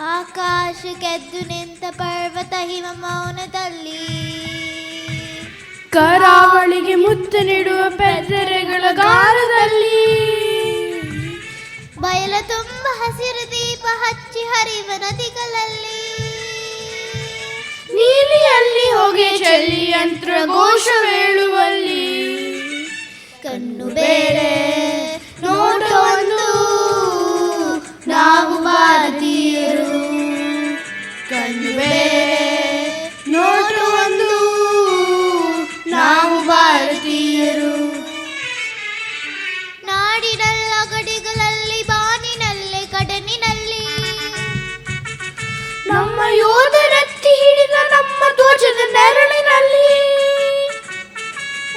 ಆಕಾಶಕ್ಕೆದ್ದು ನಿಂತ ಪರ್ವತ ಹಿಮ ಮೌನದಲ್ಲಿ. ಕರಾವಳಿಗೆ ಮುತ್ತು ನೀಡುವ ಪೆದ್ದರೆಗಳ ಗಾರದಲ್ಲಿ. ಬಯಲ ತುಂಬ ಹಸಿರು ದೀಪ ಹಚ್ಚಿ ಹರಿವ ನದಿಗಳಲ್ಲಿ. ನೀಲಿಯಲ್ಲಿ ಹೋಗಿ ಚಲಿ ಯಂತ್ರ ಘೋಷ ಹೇಳುವಲ್ಲಿ ಕಣ್ಣು ಬೇರೆ ನೋಟೊಂದು ನಾವು ಭಾರತೀಯರು ಬೇರೆ ನೋಟ ಒಂದು. ನಾವು ಭಾರತೀಯರು. ನಾಡಿನಲ್ಲ ಗಡಿಗಳಲ್ಲಿ ಬಾನಿನಲ್ಲಿ ಕಡನಿನಲ್ಲಿ ನಮ್ಮ ಯೋಧರ ಹಿಡಿದ ನಮ್ಮ ಧ್ವಜದ ನೆರಳಿನಲ್ಲಿ.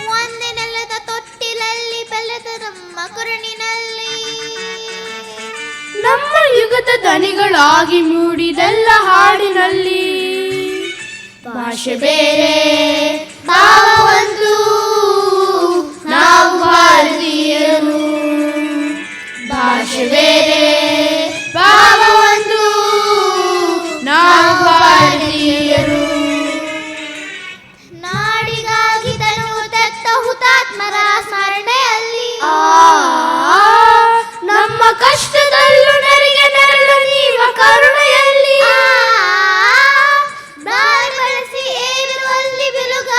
ಒಂದೇ ನೆಲದ ತೊಟ್ಟಿಲಲ್ಲಿ ಬೆಳೆದ ನಮ್ಮ ಕುರುಣಿನಲ್ಲಿ ನಮ್ಮ ಯುಗದ ದನಿಗಳಾಗಿ ಮೂಡಿದೆಲ್ಲ ಹಾಡಿನಲ್ಲಿ ಭಾಷೆ ಬೇರೆ ಭಾವ ಒಂದು ನಾವು ಭಾರತೀಯರು ಭಾಷೆ ಬೇರೆ ಭಾವ ಒಂದು ನಾವು ಭಾರತೀಯರು. ನಾಡಿಗಾಗಿ ತನು ತತ್ತ ಹುತಾತ್ಮರ ಸ್ಮರಣೆಯಲ್ಲಿ. ನಮ್ಮ ಕಷ್ಟದಲ್ಲೂ